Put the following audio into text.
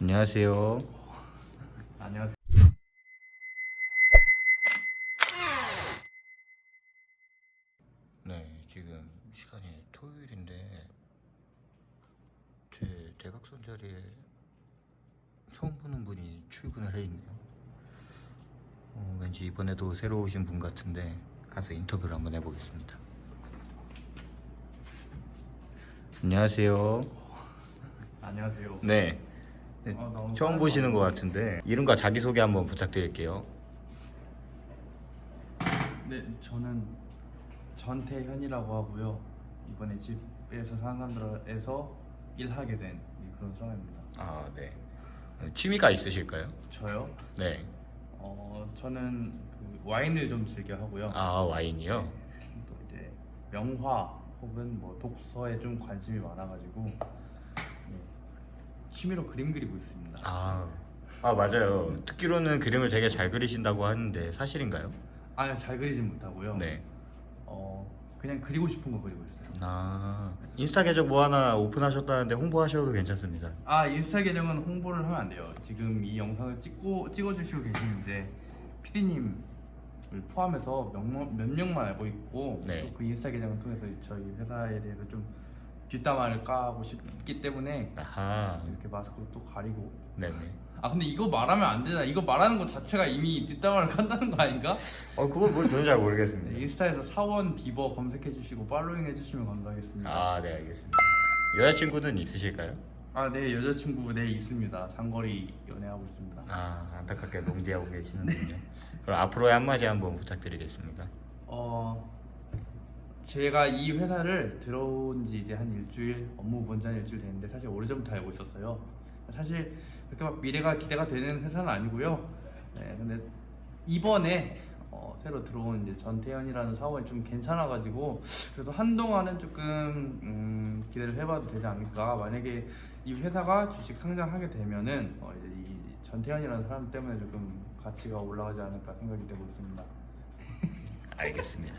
안녕하세요. 안녕하세요. 네, 지금 시간이 토요일인데 제 대각선 자리에 처음 보는 분이 출근을 해 있네요. 어, 왠지 이번에도 새로 오신 분 같은데 가서 인터뷰를 한번 해보겠습니다. 안녕하세요. 안녕하세요. 네. 네, 어, 너무 처음 보시는 것. 같은데 이름과 자기 소개 한번 부탁드릴게요. 네, 저는 전태현이라고 하고요. 이번에 집에서 사람들에서 일하게 된 그런 사람입니다. 아, 네. 취미가 있으실까요? 저요? 네. 어, 저는 그 와인을 좀 즐겨 하고요. 아, 와인이요? 또 이제 명화 혹은 뭐 독서에 좀 관심이 많아가지고 네, 취미로 그림 그리고 있습니다. 아, 아 맞아요. 듣기로는 그림을 되게 잘 그리신다고 하는데 사실인가요? 아니 잘 그리진 못하고요. 네. 어, 그냥 그리고 싶은 거 그리고 있어요. 아, 인스타 계정 뭐 하나 오픈하셨다는데 홍보하셔도 괜찮습니다. 아 인스타 계정은 홍보를 하면 안 돼요. 지금 이 영상을 찍고 찍어주시고 계신 이제 PD님을 포함해서 몇, 명- 몇 명만 알고 있고 네. 또 그 인스타 계정을 통해서 저희 회사에 대해서 좀 뒷담화를 까고 싶기 때문에 아하, 이렇게 마스크로 또 가리고 네네. 아 근데 이거 말하면 안 되잖아. 이거 말하는 것 자체가 이미 뒷담화를 깐다는 거 아닌가? 어, 그건 뭐 저는 잘 네, 모르겠습니다. 인스타에서 사원 비버 검색해 주시고 팔로잉 해주시면 감사하겠습니다. 아, 네, 알겠습니다. 여자친구는 있으실까요? 아, 네 여자친구 네 있습니다. 장거리 연애하고 있습니다. 아, 안타깝게 롱디하고 계시는군요. 그럼 앞으로의 한마디 한번 부탁드리겠습니다. 어 제가 이 회사를 들어온 지 이제 한 일주일 업무 본지 한 일주일 됐는데 사실 오래전부터 알고 있었어요. 사실 그렇게 막 미래가 기대가 되는 회사는 아니고요. 네, 근데 이번에 어, 새로 들어온 이제 전태현이라는 사원이 좀 괜찮아가지고 그래도 한동안은 조금 음, 기대를 해봐도 되지 않을까. 만약에 이 회사가 주식 상장하게 되면은 어, 이제 이 전태현이라는 사람 때문에 조금 가치가 올라가지 않을까 생각이 되고 있습니다. 알겠습니다.